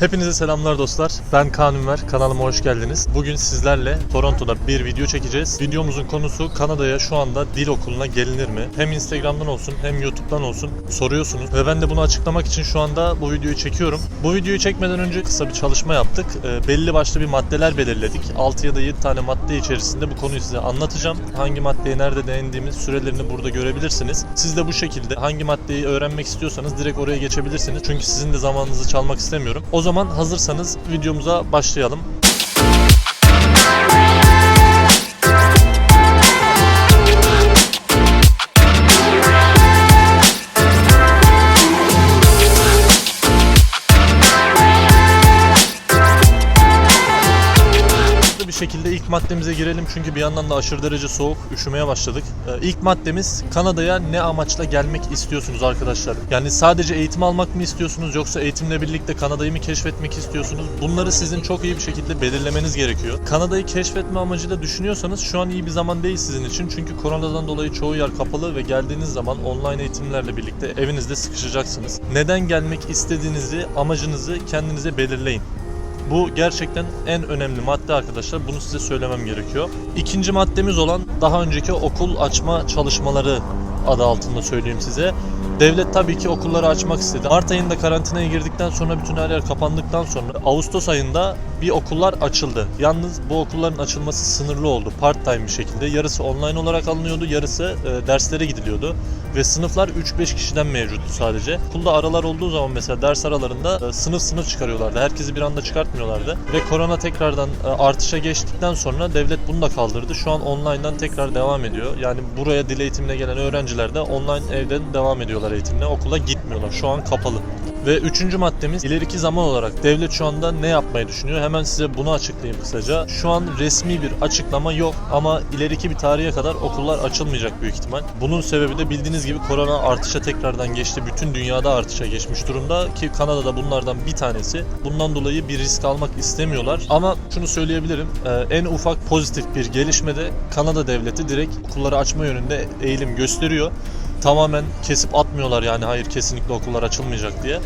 Hepinize selamlar dostlar. Ben Kaan Ünver. Kanalıma hoş geldiniz. Bugün sizlerle Toronto'da bir video çekeceğiz. Videomuzun konusu Kanada'ya şu anda dil okuluna gelinir mi? Hem Instagram'dan olsun hem YouTube'dan olsun soruyorsunuz. Ve ben de bunu açıklamak için şu anda bu videoyu çekiyorum. Bu videoyu çekmeden önce kısa bir çalışma yaptık. Ee, belli başlı bir maddeler belirledik. 6 ya da 7 tane madde içerisinde bu konuyu size anlatacağım. Hangi maddeye nerede değindiğimiz sürelerini burada görebilirsiniz. Siz de bu şekilde hangi maddeyi öğrenmek istiyorsanız direkt oraya geçebilirsiniz. Çünkü sizin de zamanınızı çalmak istemiyorum. O zaman hazırsanız videomuza başlayalım. Maddemize girelim çünkü bir yandan da aşırı derece soğuk, üşümeye başladık. Ee, ilk maddemiz Kanada'ya ne amaçla gelmek istiyorsunuz arkadaşlar? Yani sadece eğitim almak mı istiyorsunuz yoksa eğitimle birlikte Kanada'yı mı keşfetmek istiyorsunuz? Bunları sizin çok iyi bir şekilde belirlemeniz gerekiyor. Kanada'yı keşfetme amacıyla düşünüyorsanız şu an iyi bir zaman değil sizin için çünkü koronadan dolayı çoğu yer kapalı ve geldiğiniz zaman online eğitimlerle birlikte evinizde sıkışacaksınız. Neden gelmek istediğinizi, amacınızı kendinize belirleyin. Bu gerçekten en önemli madde arkadaşlar. Bunu size söylemem gerekiyor. İkinci maddemiz olan daha önceki okul açma çalışmaları adı altında söyleyeyim size. Devlet tabii ki okulları açmak istedi. Mart ayında karantinaya girdikten sonra bütün her yer kapandıktan sonra Ağustos ayında bir okullar açıldı. Yalnız bu okulların açılması sınırlı oldu. Part time bir şekilde. Yarısı online olarak alınıyordu, yarısı e, derslere gidiliyordu. Ve sınıflar 3-5 kişiden mevcuttu sadece. Okulda aralar olduğu zaman mesela ders aralarında e, sınıf sınıf çıkarıyorlardı. Herkesi bir anda çıkartmıyorlardı. Ve korona tekrardan e, artışa geçtikten sonra devlet bunu da kaldırdı. Şu an online'dan tekrar devam ediyor. Yani buraya dil eğitimine gelen öğrenciler de online evden devam ediyorlar eğitimine. Okula gitmiyorlar. Şu an kapalı. Ve üçüncü maddemiz ileriki zaman olarak devlet şu anda ne yapmayı düşünüyor? Hemen size bunu açıklayayım kısaca. Şu an resmi bir açıklama yok ama ileriki bir tarihe kadar okullar açılmayacak büyük ihtimal. Bunun sebebi de bildiğiniz gibi korona artışa tekrardan geçti. Bütün dünyada artışa geçmiş durumda ki Kanada'da bunlardan bir tanesi. Bundan dolayı bir risk almak istemiyorlar. Ama şunu söyleyebilirim. e, En ufak pozitif bir gelişmede Kanada devleti direkt okulları açma yönünde eğilim gösteriyor tamamen kesip atmıyorlar yani hayır kesinlikle okullar açılmayacak diye.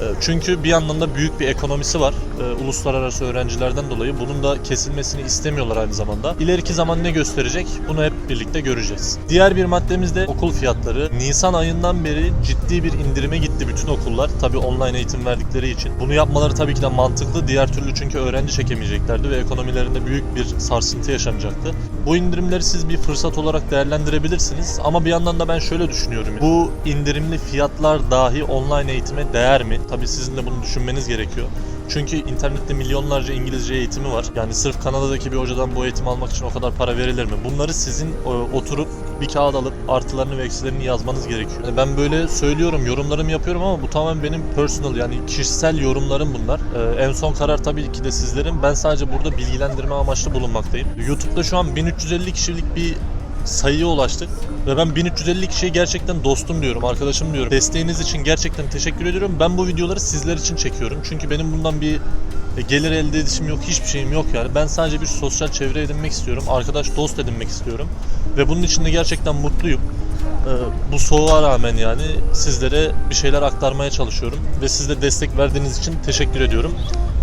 E, Çünkü bir yandan da büyük bir ekonomisi var. e, Uluslararası öğrencilerden dolayı bunun da kesilmesini istemiyorlar aynı zamanda. İleriki zaman ne gösterecek? Bunu hep birlikte göreceğiz. Diğer bir maddemiz de okul fiyatları. Nisan ayından beri ciddi bir indirime gitti bütün okullar. Tabii online eğitim verdikleri için. Bunu yapmaları tabii ki de mantıklı. Diğer türlü çünkü öğrenci çekemeyeceklerdi ve ekonomilerinde büyük bir sarsıntı yaşanacaktı. Bu indirimleri siz bir fırsat olarak değerlendirebilirsiniz. Ama bir yandan da ben şöyle düşünüyorum. Bu indirimli fiyatlar dahi online eğitime değer mi? Tabii sizin de bunu düşünmeniz gerekiyor. Çünkü internette milyonlarca İngilizce eğitimi var. Yani sırf Kanada'daki bir hocadan bu eğitim almak için o kadar para verilir mi? Bunları sizin e, oturup bir kağıt alıp artılarını ve eksilerini yazmanız gerekiyor. Yani Ben böyle söylüyorum, yorumlarımı yapıyorum ama bu tamamen benim personal yani kişisel yorumlarım bunlar. Ee, en son karar tabii ki de sizlerin. Ben sadece burada bilgilendirme amaçlı bulunmaktayım. YouTube'da şu an 1350 kişilik bir sayıya ulaştık ve ben 1350 kişiye gerçekten dostum diyorum, arkadaşım diyorum. Desteğiniz için gerçekten teşekkür ediyorum. Ben bu videoları sizler için çekiyorum. Çünkü benim bundan bir e, gelir elde edişim yok, hiçbir şeyim yok yani. Ben sadece bir sosyal çevre edinmek istiyorum. Arkadaş, dost edinmek istiyorum. Ve bunun için de gerçekten mutluyum. Ee, bu soğuğa rağmen yani sizlere bir şeyler aktarmaya çalışıyorum. Ve siz de destek verdiğiniz için teşekkür ediyorum.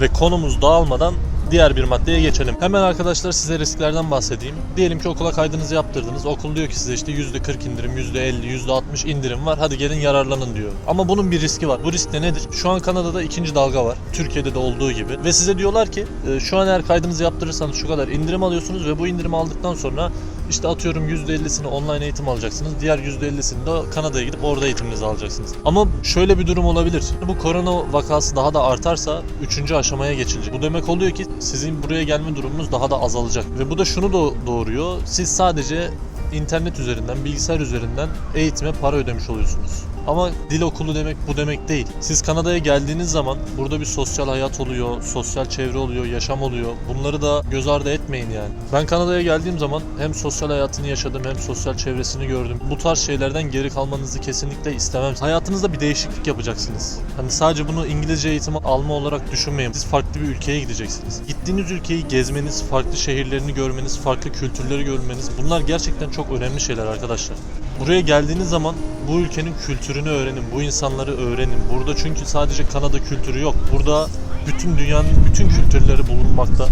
Ve konumuz dağılmadan diğer bir maddeye geçelim. Hemen arkadaşlar size risklerden bahsedeyim. Diyelim ki okula kaydınızı yaptırdınız. Okul diyor ki size işte %40 indirim, %50, %60 indirim var. Hadi gelin yararlanın diyor. Ama bunun bir riski var. Bu risk de nedir? Şu an Kanada'da ikinci dalga var. Türkiye'de de olduğu gibi. Ve size diyorlar ki e, şu an eğer kaydınızı yaptırırsanız şu kadar indirim alıyorsunuz ve bu indirimi aldıktan sonra işte atıyorum %50'sini online eğitim alacaksınız. Diğer %50'sini de Kanada'ya gidip orada eğitiminizi alacaksınız. Ama şöyle bir durum olabilir. Bu korona vakası daha da artarsa 3. aşamaya geçilecek. Bu demek oluyor ki sizin buraya gelme durumunuz daha da azalacak. Ve bu da şunu da doğuruyor. Siz sadece internet üzerinden, bilgisayar üzerinden eğitime para ödemiş oluyorsunuz. Ama dil okulu demek bu demek değil. Siz Kanada'ya geldiğiniz zaman burada bir sosyal hayat oluyor, sosyal çevre oluyor, yaşam oluyor. Bunları da göz ardı etmeyin yani. Ben Kanada'ya geldiğim zaman hem sosyal hayatını yaşadım hem sosyal çevresini gördüm. Bu tarz şeylerden geri kalmanızı kesinlikle istemem. Hayatınızda bir değişiklik yapacaksınız. Hani sadece bunu İngilizce eğitim alma olarak düşünmeyin. Siz farklı bir ülkeye gideceksiniz. Gittiğiniz ülkeyi gezmeniz, farklı şehirlerini görmeniz, farklı kültürleri görmeniz bunlar gerçekten çok önemli şeyler arkadaşlar. Buraya geldiğiniz zaman bu ülkenin kültürünü öğrenin, bu insanları öğrenin. Burada çünkü sadece Kanada kültürü yok. Burada bütün dünyanın bütün kültürleri bulunmakta.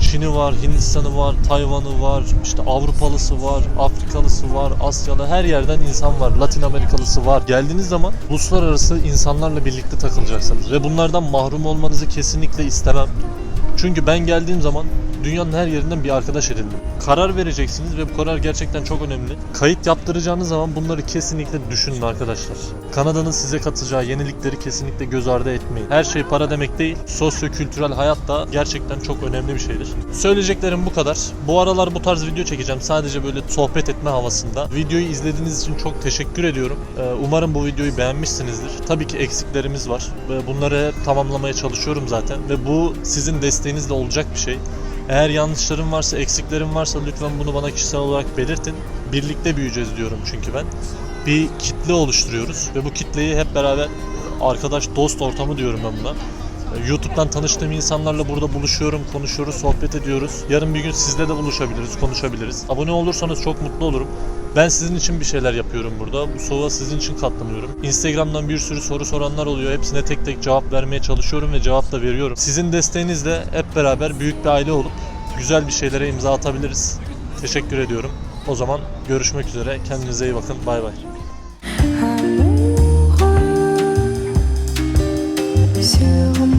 Çin'i var, Hindistan'ı var, Tayvan'ı var, işte Avrupalısı var, Afrikalısı var, Asyalı her yerden insan var, Latin Amerikalısı var. Geldiğiniz zaman uluslararası insanlarla birlikte takılacaksınız ve bunlardan mahrum olmanızı kesinlikle istemem. Çünkü ben geldiğim zaman dünyanın her yerinden bir arkadaş edindim. Karar vereceksiniz ve bu karar gerçekten çok önemli. Kayıt yaptıracağınız zaman bunları kesinlikle düşünün arkadaşlar. Kanada'nın size katacağı yenilikleri kesinlikle göz ardı etmeyin. Her şey para demek değil. Sosyo-kültürel hayat da gerçekten çok önemli bir şeydir. Söyleyeceklerim bu kadar. Bu aralar bu tarz video çekeceğim. Sadece böyle sohbet etme havasında. Videoyu izlediğiniz için çok teşekkür ediyorum. Ee, Umarım bu videoyu beğenmişsinizdir. Tabii ki eksiklerimiz var. Bunları tamamlamaya çalışıyorum zaten. Ve bu sizin desteğinizle olacak bir şey. Eğer yanlışlarım varsa, eksiklerim varsa lütfen bunu bana kişisel olarak belirtin. Birlikte büyüyeceğiz diyorum çünkü ben. Bir kitle oluşturuyoruz ve bu kitleyi hep beraber arkadaş, dost ortamı diyorum ben buna. YouTube'dan tanıştığım insanlarla burada buluşuyorum, konuşuyoruz, sohbet ediyoruz. Yarın bir gün sizle de buluşabiliriz, konuşabiliriz. Abone olursanız çok mutlu olurum. Ben sizin için bir şeyler yapıyorum burada. Bu soğuğa sizin için katlanıyorum. Instagram'dan bir sürü soru soranlar oluyor. Hepsine tek tek cevap vermeye çalışıyorum ve cevap da veriyorum. Sizin desteğinizle hep beraber büyük bir aile olup güzel bir şeylere imza atabiliriz. Teşekkür ediyorum. O zaman görüşmek üzere. Kendinize iyi bakın. Bay bay. sur